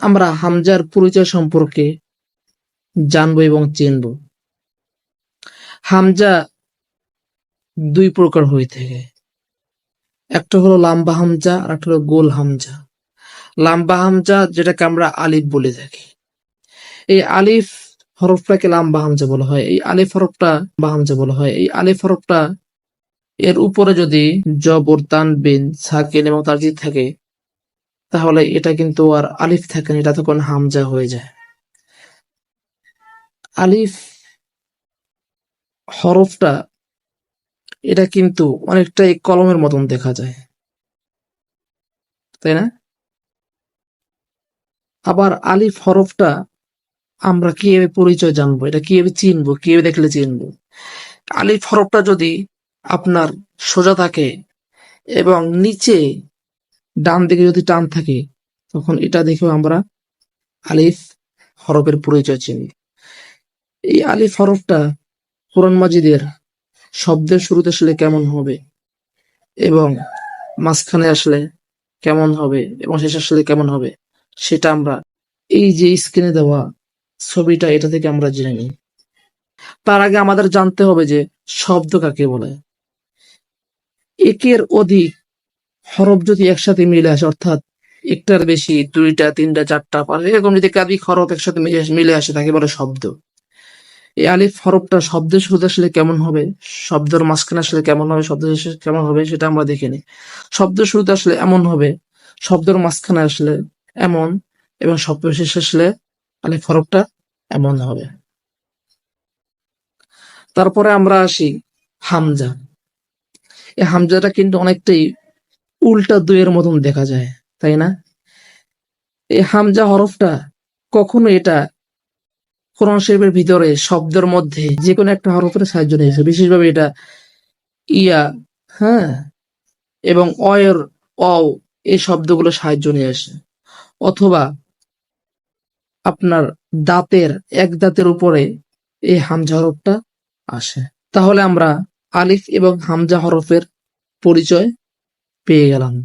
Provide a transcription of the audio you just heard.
আমরা হামজার পরিচয় সম্পর্কে জানব এবং চিনব। হামজা দুই প্রকার হয়ে থাকে। একটা হলো লাম্বা হামজা, আর একটা হলো গোল হামজা। লাম্বা হামজা যেটাকে আমরা আলিফ বলে থাকি। এই আলিফ হরফটাকে লাম্বা হামজা বলা হয়। এই আলিফ হরফটা বা হামজা বলা হয়। এই আলিফ হরফটা এর উপরে যদি জবর, তানবিন, সাকিন এবং তাজিদ থাকে তাহলে এটা কিন্তু আর আলিফ থাকে না, এটা তখন হামজা হয়ে যায়। আলিফ হরফটা, এটা কিন্তু অনেকটাই কলমের মতন দেখা যায়। তাই না? আবার আলিফ হরফটা আমরা কীভাবে পরিচয় জানব? এটা কীভাবে চিনবো? কীভাবে দেখলে চিনবো? আলিফ হরফটা যদি আপনার সোজা থাকে এবং নিচে ডান দিকে যদি টান থাকে, তখন এটা দেখেও আমরা আলিফ হরফের পরিচয় চিনি। এই আলিফ হরফটা কোরআন মাজিদের শব্দের শুরুতে আসলে কেমন হবে এবং মাঝখানে আসলে কেমন হবে এবং শেষে আসলে কেমন হবে, সেটা আমরা এই যে স্ক্রিনে দেওয়া ছবিটা, এটা থেকে আমরা জেনে নিই। তার আগে আমাদের জানতে হবে যে শব্দ কাকে বলে। একের অধিক হরফ যদি একসাথে মিলে আসে, অর্থাৎ একটার বেশি, দুইটা, তিনটা, চারটা পাঁচ এরকম যদি একাধিক হরফ একসাথে মিলে আসে- মিলে আসে, তাকে বলে শব্দ। এই আলিফ হরফটা শব্দের শুরুতে আসলে কেমন হবে, শব্দের মাঝখানে আসলে কেমন হবে শব্দ শেষে কেমন হবে, সেটা আমরা দেখে নিই। শব্দের শুরুতে আসলে এমন হবে, শব্দের মাঝখানে আসলে এমন, এবং শব্দ শেষে আসলে আলিফ হরফটা এমন হবে। তারপরে আমরা আসি হামজা। এই হামজাটা কিন্তু অনেকটাই উল্টা দুইয়ের মতন দেখা যায়, তাই না? এই হামজা হরফটা কখনো এটা কোরআন শরীফের ভিতরে শব্দের মধ্যে যে কোনো একটা হরফের সাহায্য নিয়েছে বিশেষভাবে এটা ইয়া হ্যাঁ? এবং অয়ের অ এই শব্দগুলো সাহায্য নিয়ে আসে। অথবা আপনার দাঁতের, এক দাঁতের উপরে এই হামজা হরফটা আসে। তাহলে আমরা আলিফ এবং হামজা হরফের পরিচয় 别个人